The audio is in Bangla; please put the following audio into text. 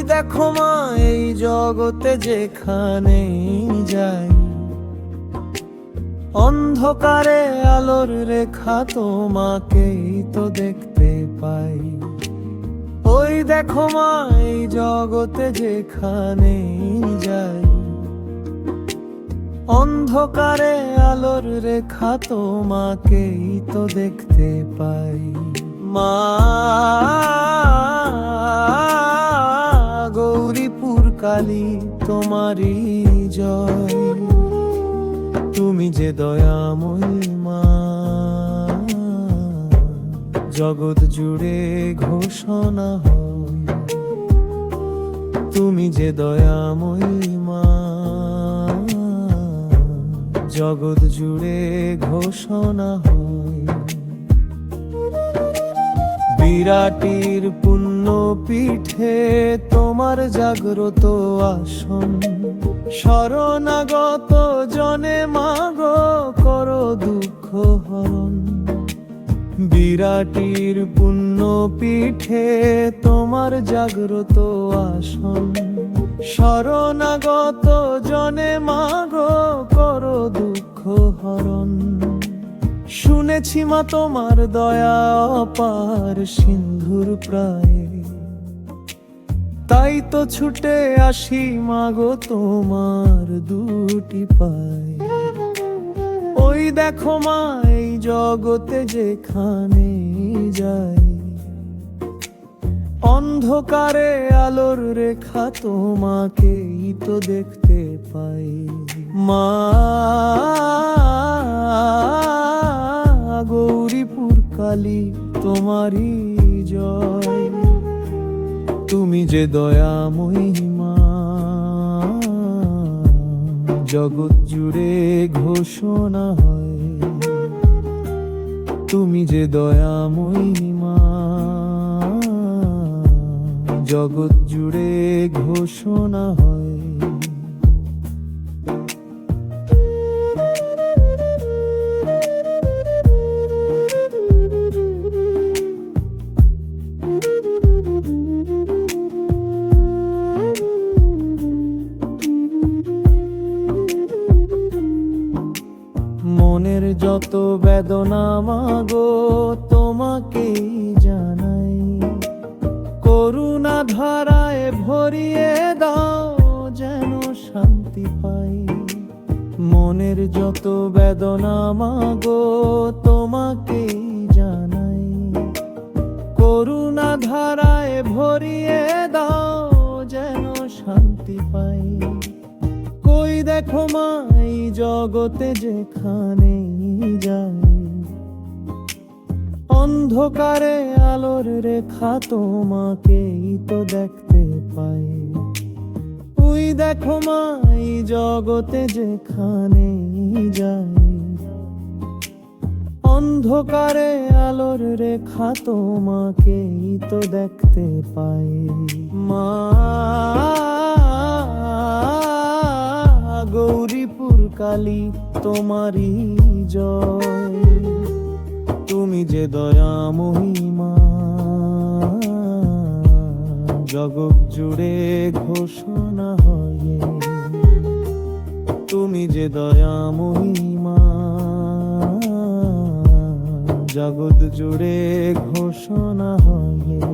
দেখো মা, এই জগতে যেখানে যাই। অন্ধকারে আলোর রেখা তোমাকেই তো দেখতে পাই। ওই দেখো মা, এই জগতে যেখানে যাই। অন্ধকারে আলোর রেখা তোমাকেই তো দেখতে পাই। মা কালী তোমারই জয়। তুমি যে দয়াময়ী মা। জগৎ জুড়ে ঘোষণা হয়। তুমি যে দয়াময়ী মা। জগৎ জুড়ে ঘোষণা হয়। বিরাটির পুণ্য পিঠে তোমার জাগ্রত আসন। শরণাগত জনে মাগো করো দুঃখ হরণ। বিরাটির পুণ্য পিঠে তোমার জাগ্রত আসন। শরণাগত জনে মাগো করো দুঃখ হরণ। শুনেছি মা তোমার দয়া, অপার সিন্ধুর প্রায়। তাই তো ছুটে আসি মাগো তোমার দুটি পায়। ওই দেখো মা, এই জগতে যেখানে যাই। অন্ধকারে আলোর রেখা তোমাকেই তো দেখতে পাই। মা, গৌরীপুর কালী তোমারই জয়। তুমি যে দয়া মহিমা জগৎ জুড়ে ঘোষণা হয়। তুমি যে দয়া মহিমা জগৎ জুড়ে ঘোষণা হয়। যত বেদনা মাগো, তোমাকেই জানাই। করুণা ধারায় ভরিয়ে দাও, যেন শান্তি পাই। মনের যত বেদনা মাগো, তোমাকেই জানাই। করুণা ধারায় ভরিয়ে দাও, যেন শান্তি পাই। কই দেখো মাই জগতে যেখানে যাই অন্ধকারে আলোর রেখা তোমাকেই তো দেখতে পাই। ওই দেখো মাই জগতে যেখানে যাই। অন্ধকারে আলোর রেখা তোমাকেই তো দেখতে পাই। মা গৌরীপুর কালী, তোমারই জয়। তুমি যে দয়া মহিমা, জগৎ জুড়ে ঘোষণা হয়ে। তুমি যে দয়া মহিমা, জগৎ জুড়ে ঘোষণা হয়।